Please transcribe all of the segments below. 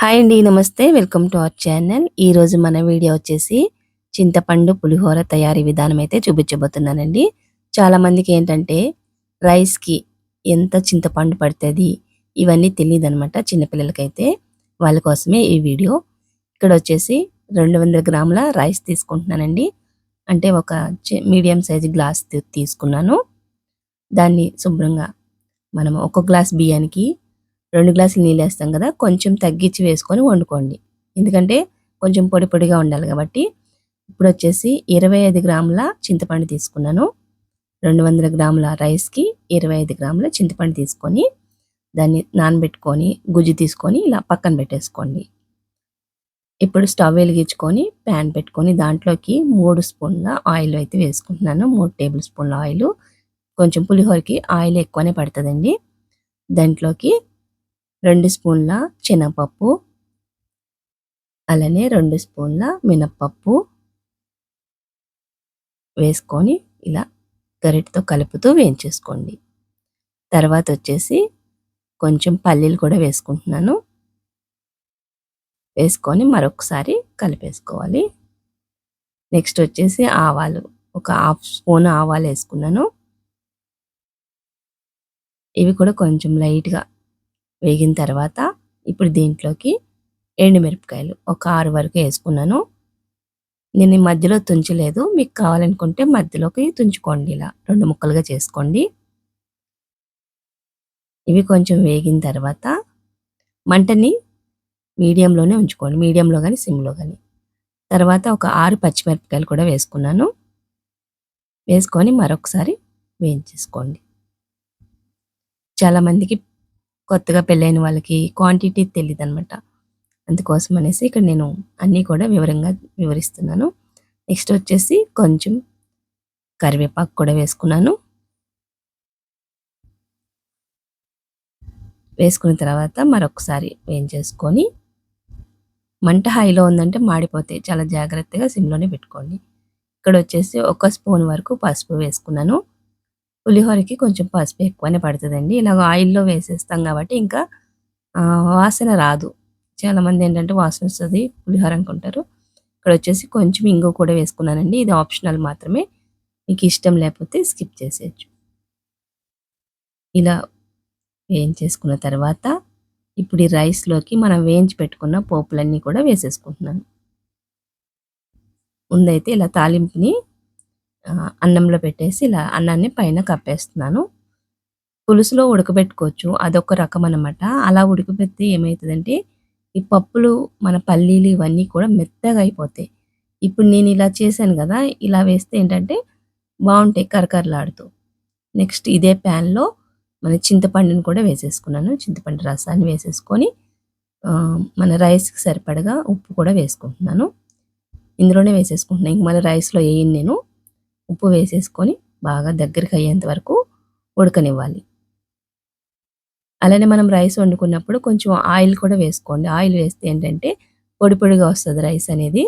Hi అండి నమస్తే. Welcome to our channel. ఈరోజు మన వీడియో వచ్చేసి చింతపండు పులిహోర తయారీ విధానం అయితే చూపించబోతున్నానండి. చాలా మందికి ఏంటంటే రైస్కి ఎంత చింతపండు పడుతుంది ఇవన్నీ తెలియదు అనమాట చిన్నపిల్లలకైతే. వాళ్ళ కోసమే ఈ వీడియో. ఇక్కడ వచ్చేసి రెండు వందల గ్రాముల రైస్ తీసుకుంటున్నానండి. అంటే ఒక మీడియం సైజు గ్లాస్ తీసుకున్నాను. దాన్ని శుభ్రంగా మనం ఒక గ్లాస్ బియ్యానికి రెండు గ్లాసులు నీళ్ళు వేస్తాం కదా కొంచెం తగ్గించి వేసుకొని వండుకోండి. ఎందుకంటే కొంచెం పొడి పొడిగా ఉండాలి కాబట్టి. ఇప్పుడు వచ్చేసి ఇరవై ఐదు గ్రాముల చింతపండు తీసుకున్నాను. రెండు వందల గ్రాముల రైస్కి ఇరవై ఐదు గ్రాముల చింతపండు తీసుకొని దాన్ని నానబెట్టుకొని గుజ్జు తీసుకొని ఇలా పక్కన పెట్టేసుకోండి. ఇప్పుడు స్టవ్ వెలిగించుకొని ప్యాన్ పెట్టుకొని దాంట్లోకి మూడు స్పూన్ల ఆయిల్ అయితే వేసుకుంటున్నాను. మూడు టేబుల్ స్పూన్ల ఆయిల్. కొంచెం పులిహోరకి ఆయిల్ ఎక్కువనే పడుతుందండి. దాంట్లోకి రెండు స్పూన్ల శనగపప్పు అలానే రెండు స్పూన్ల మినప్పప్పు వేసుకొని ఇలా గరిటతో కలుపుతూ వేయించేసుకోండి. తర్వాత వచ్చేసి కొంచెం పల్లీలు కూడా వేసుకుంటున్నాను. వేసుకొని మరొకసారి కలిపేసుకోవాలి. నెక్స్ట్ వచ్చేసి ఆవాలు ఒక హాఫ్ స్పూన్ ఆవాలు వేసుకున్నాను. ఇవి కూడా కొంచెం లైట్గా వేగిన తర్వాత ఇప్పుడు దీంట్లోకి ఎండుమిరపకాయలు ఒక ఆరు వరకు వేసుకున్నాను. నేను ఈ మధ్యలో తుంచలేదు. మీకు కావాలనుకుంటే మధ్యలోకి తుంచుకోండి ఇలా. రెండు ముక్కలుగా చేసుకోండి. ఇవి కొంచెం వేగిన తర్వాత మంటని మీడియంలోనే ఉంచుకోండి. మీడియంలో కానీ సిమ్లో కానీ తర్వాత ఒక ఆరు పచ్చిమిరపకాయలు కూడా వేసుకున్నాను. వేసుకొని మరొకసారి వేయించేసుకోండి. చాలామందికి కొత్తగా పెళ్ళైన వాళ్ళకి క్వాంటిటీ తెలియదు అనమాట అందుకోసం అనేసి ఇక్కడ నేను అన్నీ కూడా వివరంగా వివరిస్తున్నాను. నెక్స్ట్ వచ్చేసి కొంచెం కరివేపాకు కూడా వేసుకున్నాను. వేసుకున్న తర్వాత మరొకసారి వేయించేసుకొని మంట హైలో ఉందంటే మాడిపోతాయి చాలా జాగ్రత్తగా సిమ్లోనే పెట్టుకోండి. ఇక్కడ వచ్చేసి ఒక స్పూన్ వరకు పసుపు వేసుకున్నాను. పులిహోరకి కొంచెం పసుపు ఎక్కువనే పడుతుందండి. ఇలాగ ఆయిల్లో వేసేస్తాం కాబట్టి ఇంకా వాసన రాదు. చాలామంది ఏంటంటే వాసన వస్తుంది పులిహోర అనుకుంటారు. ఇక్కడ వచ్చేసి కొంచెం ఇంగు కూడా వేసుకున్నానండి. ఇది ఆప్షనల్ మాత్రమే. మీకు ఇష్టం లేకపోతే స్కిప్ చేసేయచ్చు. ఇలా వేయించేసుకున్న తర్వాత ఇప్పుడు ఈ రైస్లోకి మనం వేయించి పెట్టుకున్న పోపులన్నీ కూడా వేసేసుకుంటున్నాను. ముందైతే ఇలా తాలింపుని అన్నంలో పెట్టేసి ఇలా అన్నాన్ని పైన కప్పేస్తున్నాను. పులుసులో ఉడకబెట్టుకోవచ్చు అదొక రకం అనమాట అలా ఉడకబెడితే ఏమవుతుందంటే ఈ పప్పులు మన పల్లీలు ఇవన్నీ కూడా మెత్తగా అయిపోతాయి. ఇప్పుడు నేను ఇలా చేశాను కదా ఇలా వేస్తే ఏంటంటే బాగుంటాయి కరకరలాడుతూ. నెక్స్ట్ ఇదే ప్యాన్లో మన చింతపండుని కూడా వేసేసుకున్నాను. చింతపండు రసాన్ని వేసేసుకొని మన రైస్కి సరిపడగా ఉప్పు కూడా వేసుకుంటున్నాను. ఇందులోనే వేసేసుకుంటున్నాను ఇంక మన రైస్లో వేయను నేను. ఉప్పు వేసేసుకొని బాగా దగ్గరికి అయ్యేంత వరకు ఉడకనివ్వాలి. అలానే మనం రైస్ వండుకున్నప్పుడు కొంచెం ఆయిల్ కూడా వేసుకోండి. ఆయిల్ వేస్తే ఏంటంటే పొడి పొడిగా వస్తుంది రైస్ అనేది.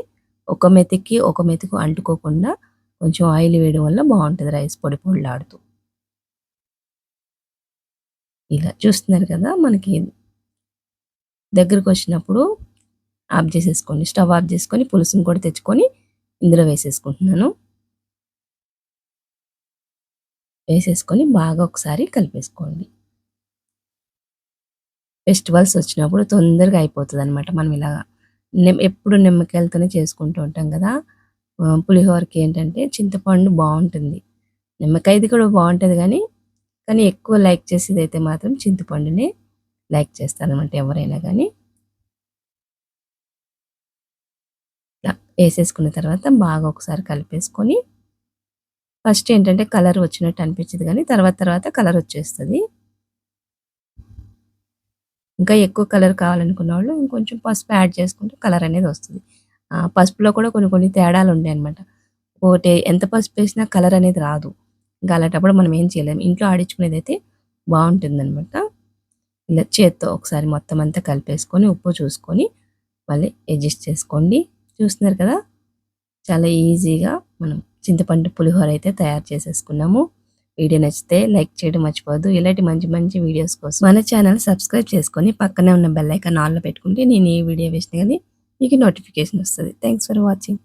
ఒక మెతికి ఒక మెతుకు అంటుకోకుండా కొంచెం ఆయిల్ వేయడం వల్ల బాగుంటుంది రైస్ పొడి పొడిలాడుతూ. ఇలా చూస్తున్నారు కదా మనకి దగ్గరకు వచ్చినప్పుడు ఆఫ్ చేసేసుకోండి. స్టవ్ ఆఫ్ చేసుకొని పులుసుని కూడా తెచ్చుకొని ఇందులో వేసేసుకుంటున్నాను. వేసేసుకొని బాగా ఒకసారి కలిపేసుకోండి. ఫెస్టివల్స్ వచ్చినప్పుడు తొందరగా అయిపోతుంది అనమాట మనం ఇలాగా ఎప్పుడు నిమ్మకాయలతోనే చేసుకుంటూ ఉంటాం కదా. పులిహోరకి ఏంటంటే చింతపండు బాగుంటుంది. నిమ్మకాయది కూడా బాగుంటుంది కానీ కానీ ఎక్కువ లైక్ చేసేది అయితే మాత్రం చింతపండునే లైక్ చేస్తారనమాట ఎవరైనా కానీ. వేసేసుకున్న తర్వాత బాగా ఒకసారి కలిపేసుకొని ఫస్ట్ ఏంటంటే కలర్ వచ్చినట్టు అనిపించదు కానీ తర్వాత తర్వాత కలర్ వచ్చేస్తుంది. ఇంకా ఎక్కువ కలర్ కావాలనుకున్న వాళ్ళు ఇంకొంచెం పసుపు యాడ్ చేసుకుంటే కలర్ అనేది వస్తుంది. పసుపులో కూడా కొన్ని కొన్ని తేడాలు ఉన్నాయి అనమాట ఒకటి ఎంత పసుపు వేసినా కలర్ అనేది రాదు. ఇంకా అలాంటప్పుడు మనం ఏం చేయలేము ఇంట్లో ఆడించుకునేది అయితే బాగుంటుంది అనమాట ఇలా చేత్తో ఒకసారి మొత్తం అంతా కలిపేసుకొని ఉప్పు చూసుకొని మళ్ళీ అడ్జస్ట్ చేసుకోండి. చూస్తున్నారు కదా? చాలా ఈజీగా మనం చింతపండు పులిహోర అయితే తయారు చేసేసుకున్నాము. వీడియో నచ్చితే లైక్ చేయడం మర్చిపోవద్దు. ఇలాంటి మంచి మంచి వీడియోస్ కోసం మన ఛానల్ సబ్స్క్రైబ్ చేసుకొని పక్కనే ఉన్న బెల్ ఐకాన్ ఆన్లో పెట్టుకుంటే నేను ఏ వీడియో వేసినా కానీ మీకు నోటిఫికేషన్ వస్తుంది. Thanks for watching